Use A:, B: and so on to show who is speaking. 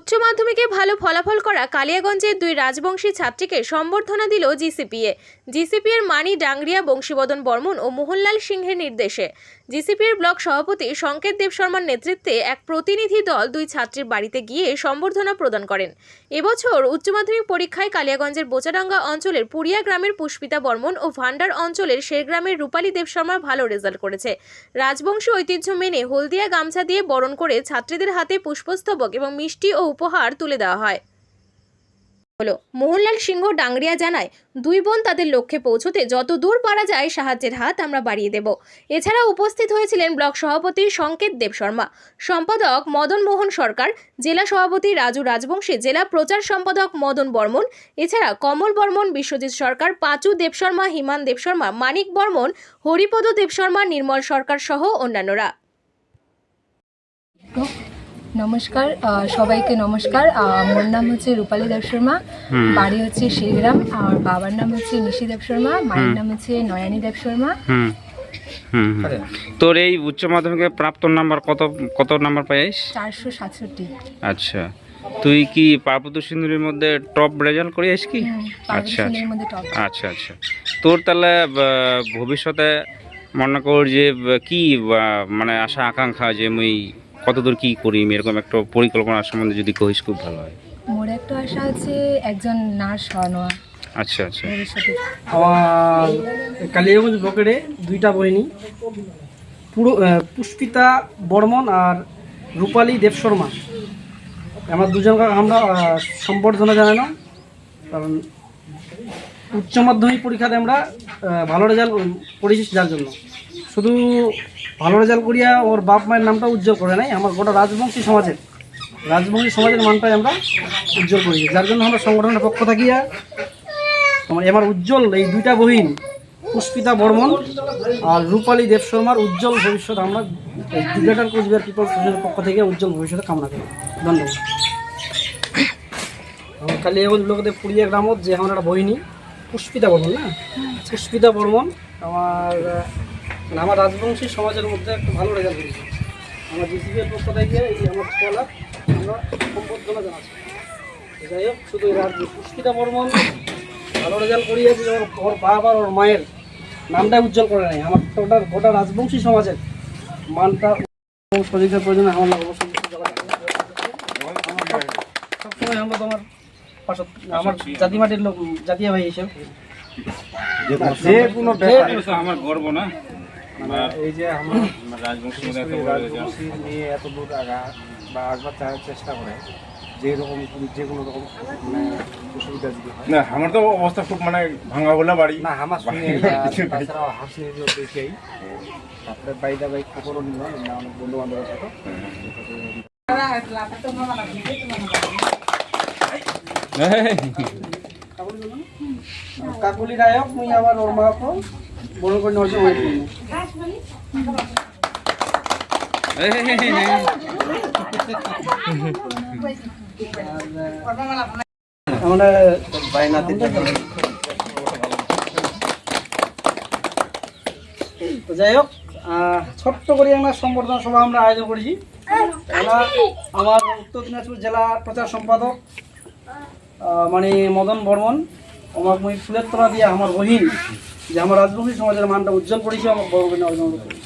A: উচ্চ মাধ্যমিকে ভালো ফলাফল করা কালিয়াগঞ্জের দুই রাজবংশী ছাত্রীকে সম্বর্ধনা দিল জিসিপিএ। জিসিপিএর মানি ডাংরিয়া, বংশীবদন বর্মন ও মোহনলাল সিংহের নির্দেশে। জিসিপিএর ব্লক সভাপতি সংকেত দেব শর্মার নেতৃত্বে এক প্রতিনিধি দল দুই ছাত্রীর বাড়িতে গিয়ে সম্বর্ধনা প্রদান করেন। এবছর উচ্চ মাধ্যমিক পরীক্ষায় কালিয়াগঞ্জের বোচাডাঙ্গা অঞ্চলের পুরিয়া গ্রামের পুষ্পিতা বর্মন ও ভান্ডার অঞ্চলের শেরগ্রামের রূপালী দেব শর্মা ভালো রেজাল্ট করেছে। রাজবংশী ঐতিহ্য মেনে হলদিয়া গামছা দিয়ে বরণ করে ছাত্রীদের হাতে পুষ্পস্তবক এবং মিষ্টি ও উপহার তুলে দেওয়া হয়। হলো, মোহনলাল সিংহ ডাংরিয়া জানায়, দুই বোন তাদের লক্ষ্যে পৌঁছতে যত দূর পারা যায় সাহায্যের হাত আমরা বাড়িয়ে দেব। এছাড়া উপস্থিত হয়েছিলেন ব্লক সভাপতি সংকেত দেব শর্মা, সম্পাদক মদন মোহন সরকার, জেলা সভাপতি রাজু রাজবংশী, জেলা প্রচার সম্পাদক মদন বর্মন, এছাড়া কমল বর্মন, বিশ্বজিৎ সরকার, পাঁচু দেব শর্মা, হিমান দেব শর্মা, মানিক বর্মন, হরিপদ দেব শর্মা, নির্মল সরকার সহ অন্যান্যরা।
B: নমস্কার সবাইকে নমস্কার। আহ, মোর নাম হচ্ছে রূপালী দেব শর্মা বাড়ি হচ্ছে শিলগ্রাম আর বাবার নাম হচ্ছে নিশি দেব শর্মা মায়ের নাম হচ্ছে নয়ানী দেব শর্মা।
C: হুম। হুম হুম। তোর এই উচ্চ মাধ্যমিকে প্রাপ্ত নাম্বার কত কত নাম্বার পাইস?
B: চারশো সাতষট্টি।
C: আচ্ছা। তুই কি পার্বত্য সিন্ধুরের মধ্যে টপ রেজাল্ট করিস কি? আচ্ছা
B: টপ
C: আচ্ছা আচ্ছা। তোর তাহলে ভবিষ্যতে মনে কর যে কি মানে আশা আকাঙ্ক্ষা যে মুই কতদূর কি করি এরকম একটা পরিকল্পনা সম্বন্ধে যদি কহিস খুব ভালো হয়।
B: মোর একটা আশা আছে একজন নার্স হওয়া
C: আচ্ছা আচ্ছা।
D: আমার কালিয়াগঞ্জ ব্লকেরে দুইটা বহিনী পুরো পুষ্পিতা বর্মন আর রূপালী দেব শর্মা। আমার দুজনকে আমরা সম্বর্ধনা জানানো কারণ উচ্চ মাধ্যমিক পরীক্ষাতে আমরা ভালো রেজাল্ট করেছি যার জন্য। শুধু ভালো রেজাল্ট করিয়া ওর বাপ মায়ের নামটা উজ্জ্বল করে নাই, আমার গোটা রাজবংশী সমাজের রাজবংশী সমাজের মানটাই আমরা উজ্জ্বল করেছি। যার জন্য আমরা সংগঠনের পক্ষ থাকিয়া আমার এবার উজ্জ্বল এই দুইটা বহিন পুষ্পিতা বর্মন আর রূপালী দেব শর্মার উজ্জ্বল ভবিষ্যৎ আমরা দিঘাটার কোচবিহার পিপল সোসাইটির পক্ষ থেকে উজ্জ্বল ভবিষ্যতে কামনা করি। ধন্যবাদ। আমার কালিয়াগঞ্জ ব্লকের পুরিয়া গ্রামত যে আমার একটা বহিনী পুষ্পিতা বর্মন না? পুষ্পিতা বর্মন আমার মানে আমার রাজবংশী সমাজের মধ্যে একটা ভালো রেজাল্ট করেছে আমার জিসিবির পক্ষ থেকে এই আমার স্কলার আমরা সম্বর্ধনা জানাচ্ছি। যাই হোক, শুধু পুষ্পিতা বর্মন ভালো রেজাল্ট করিয়েছে, ওর ওর বাবা আর ওর মায়ের নামটা উজ্জ্বল করে নাই। আমার গোটা গোটা রাজবংশী সমাজের মানটা প্রজেক্টের প্রয়োজনে আমার। আমার সবসময় আমরা আমার জাতি মাটির লোক জাতীয় ভাই হিসেবে। যে কোনো
C: আমার গর্ব না।
E: এই যে আমার রাজবংশী নিয়ে এত দূর আগা বা আসবার চা- চেষ্টা করে যে রকম যে কোনো রকম মানে অসুবিধা যদি হয়।
F: না আমার তো অবস্থা খুব মানে ভাঙা বলে বাড়ি।
E: না আমার শুনে তাছাড়াও হাসি দেখেই তারপরে বাইদা বাই খবরও নিলাম না অনেক বন্ধু বান্ধবের সাথে
D: কাকুলি নায়ক মুই। আমরা যাই হোক ছোট্ট করে আমরা সংবর্ধনা সভা আমরা আয়োজন করেছি আমরা উত্তর দিনাজপুর জেলা প্রচার সম্পাদক মানে মদন বর্মন আমার মুই ফুলের তোলা দিয়ে আমার বহিন যে আমার রাজবংশী সমাজের মানটা উজ্জ্বল করেছে আমার বড় অর্জন করেছে